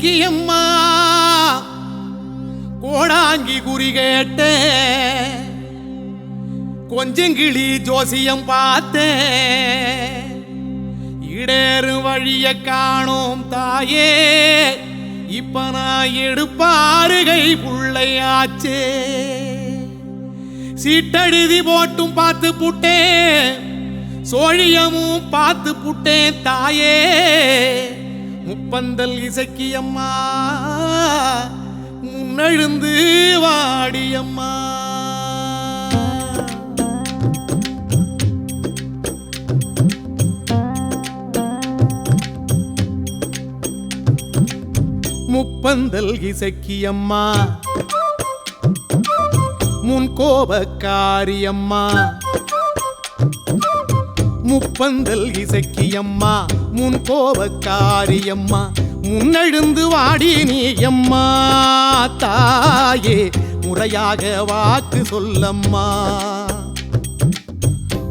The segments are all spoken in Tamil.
இசக்கியம்மா கோடாங்கி குறி கேட்டேன் கொஞ்சங்கிளி ஜோசியம் பார்த்தேன் இடேறு வழிய காணோம் தாயே. இப்ப நான் எடுப்பாருகை புள்ளையாச்சே சீட்டெழுதி போட்டும் பார்த்து புட்டேன். சோழியமும் பார்த்து புட்டேன் தாயே. முப்பந்தல் இசக்கியம்மா. முன்னெழுந்து வாடியம்மா. முப்பந்தல் இசக்கியம்மா. முன் கோபக்காரியம்மா முப்பந்தல் இசக்கியம்மா முன் கோபக்காரியம்மா முன்னெழுந்து வாடி நீ அம்மா தாயே முறையாக வாக்கு சொல்லம்மா.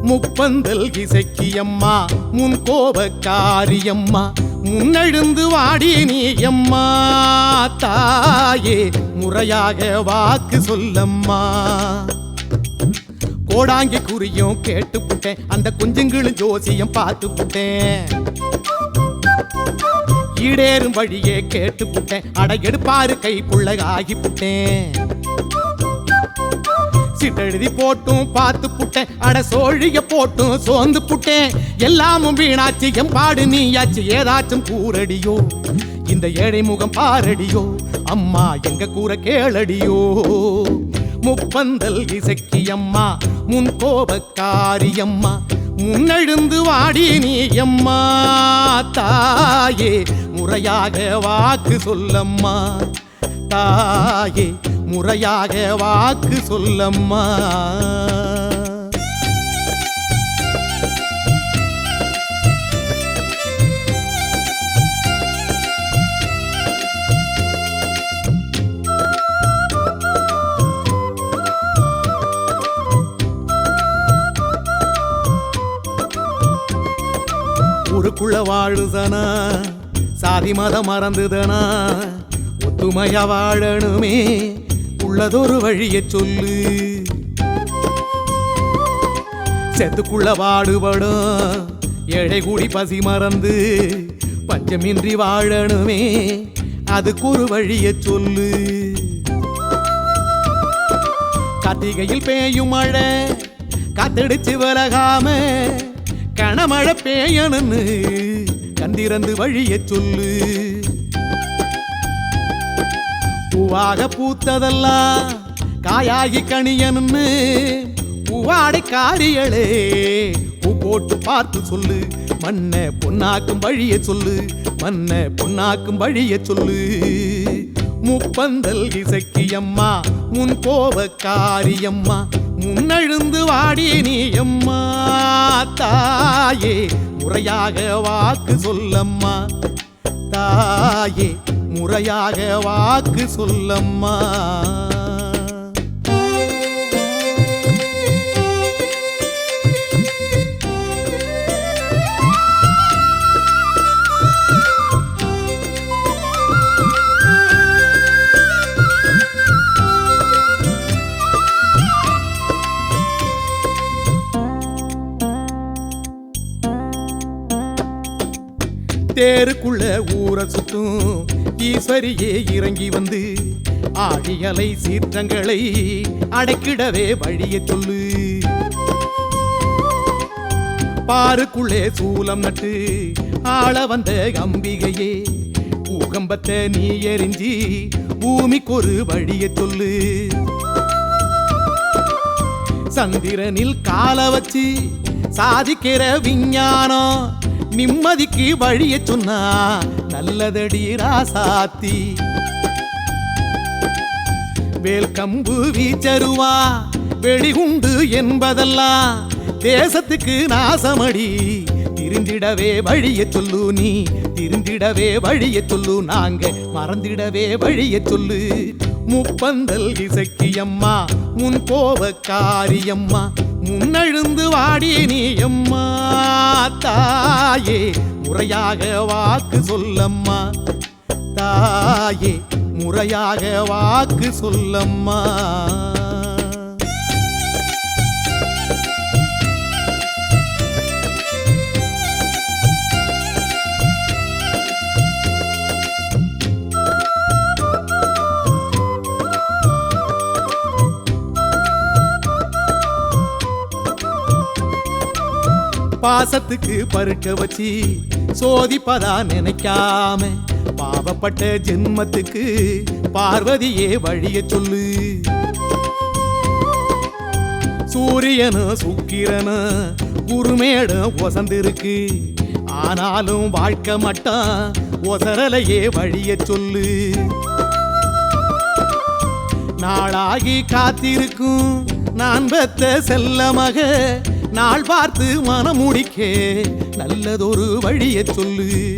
முப்பந்தல் இசக்கியம்மா முன் கோபக்காரியம்மா முன்னெழுந்து வாடி நீ அம்மா தாயே முறையாக வாக்கு சொல்லம்மா. கோடாங்கி குறியும் கேட்டு புட்டேன் அந்த குஞ்சுங்களும் ஜோசியம் பார்த்து புட்டேன் ஈடேறும் வழியே கேட்டு புட்டேன் அட எடுப்பாரு கை புள்ளகாகி புட்டேன் சிட்டெழுதி போட்டும் பார்த்து புட்டேன் அட சோழிய போட்டும் சோர்ந்து புட்டேன் எல்லாமும் வீணாச்சு எம்பாடு நீயாச்சு ஏதாச்சும் கூறடியோ? இந்த ஏழை முகம் பாரடியோ? அம்மா எங்க கூற கேளடியோ? முப்பந்தல் இசக்கியம்மா முன் கோபக்காரியம்மா முன்னெழுந்து வாடி நீ அம்மா தாயே முறையாக வாக்கு சொல்லம்மா தாயே முறையாக வாக்கு சொல்லம்மா. ஊருக்குள்ள வாழுதனா சாதி மதம் மறந்துதனா? ஒத்துமையா வாழணுமே? உள்ளதொரு வழிய சொல்லு. செத்துக்குள்ள வாடுபடும். ஏழை கூடி பசி மறந்து பஞ்சமின்றி வாழணுமே? அதுக்கு ஒரு வழிய சொல்லு. கார்த்திகையில் பேயும் மழை காத்தடிச்சு விலகாம கணமழ பேயணுன்னு கந்திறந்து வழிய சொல்லு. பூவாக பூத்ததெல்லாம் காயாகி கணியனுன்னு பூவாடை காரியளே பூ போட்டு பார்த்து சொல்லு. மண்ண பொன்னாக்கும் வழிய சொல்லு மண்ண பொன்னாக்கும் வழிய சொல்லு. முப்பந்தல் இசக்கியம்மா முன் கோபக்காரியம்மா முன்னெழுந்து வாடி நீ அம்மா தாயே. முறையாக வாக்கு சொல்லம்மா தாயே. முறையாக வாக்கு சொல்லம்மா. தேருக்குள்ள ஊற சுத்தும். ஈஸ்வரியே இறங்கி வந்து ஆடியலை சீற்றங்களை அடைக்கிடவே வழிய சொல்லு. பாருக்குள்ளே சூலம் நட்டு ஆள வந்த அம்பிகையே பூகம்பத்தை நீ எரிஞ்சி பூமிக்கு ஒரு வழிய சொல்லு. சந்திரனில் கால வச்சு சாதிக்கிற விஞ்ஞானம் நிம்மதிக்கு வழிய சொன்னா நல்லதடி ராசாத்தி. வேல் கம்பு வீச்சருவா வெடிகுண்டு என்பதெல்லாம் தேசத்துக்கு நாசமடி. திருந்திடவே வழிய சொல்லு நீ திருந்திடவே வழிய சொல்லு நாங்க மறந்திடவே வழிய சொல்லு. முப்பந்தல் இசக்கியம்மா முன் கோபக்காரியம்மா முன்னெழுந்து வாடி நீ எம்மா தாயே. முறையாக வாக்கு சொல்லம்மா தாயே. முறையாக வாக்கு சொல்லம்மா. பாசத்துக்கு பருக்க வச்சு சோதிப்பதா நினைக்காம பாவப்பட்ட ஜென்மத்துக்கு பார்வதியே வழிய சொல்லு. சூரியனும் சுக்கிரனும் குருமேடம் ஒசந்திருக்கு. ஆனாலும் வாழ்க்கை மட்டும் ஒசரலையே வழிய சொல்லு. நாளாகி காத்திருக்கும் நான் பெத்த செல்ல மக நாள் பார்த்து மனம் முடிக்க நல்லதொரு வழிய சொல்லு.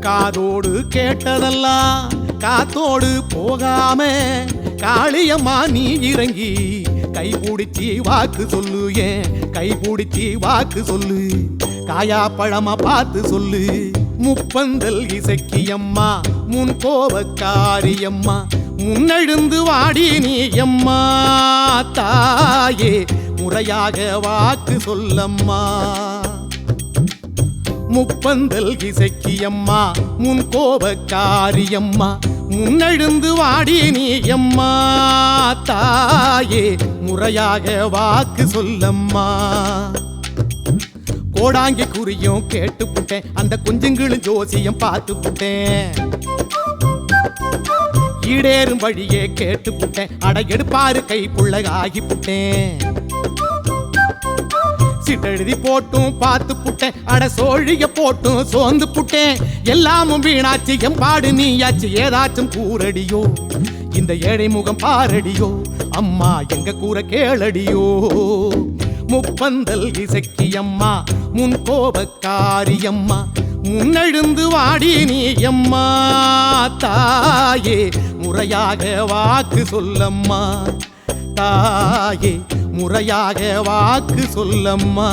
காதோடு கேட்டதெல்லாம் காத்தோடு போகாம காளியம்மா நீ இறங்கி கை பிடிச்சி வாக்கு சொல்லு ஏன் கை பிடிச்சி வாக்கு சொல்லு. காயா பழமா பார்த்து சொல்லு. முப்பந்தல் இசக்கியம்மா முன் கோபக்காரியம்மா முன்னெழுந்து வாடி நீ எம்மா தாயே. முறையாக வாக்கு சொல்லம்மா. முப்பந்தல் இசக்கியம்மா முன் கோபக்காரியம்மா முன்னெழுந்து வாடி நீ எம்மா தாயே. முறையாக வாக்கு சொல்லம்மா. கோடாங்கி குறியும் கேட்டு புட்டேன் அந்த குஞ்சுங்களும் ஜோசியம் பார்த்து புட்டேன் ஈடேறும் வழியே கேட்டு புட்டேன் அட எடுப்பாரு கை ஆகி புட்டேன் சிட்டெழுதி போட்டும் பார்த்து புட்டேன் அட சோழிய போட்டும் சோர்ந்து புட்டேன் எல்லாமும் வீணாச்சு எம்பாடு நீயாச்சு ஏதாச்சும் கூறடியோ? இந்த ஏழை முகம் பாரடியோ? அம்மா எங்க கூற கேளடியோ? முப்பந்தல் இசக்கியம்மா முன் கோபக்காரியம்மா முன்னெழுந்து வாடி நீ அம்மா. தாயே முறையாக வாக்கு சொல்லம்மா. தாயே முறையாக வாக்கு சொல்லம்மா.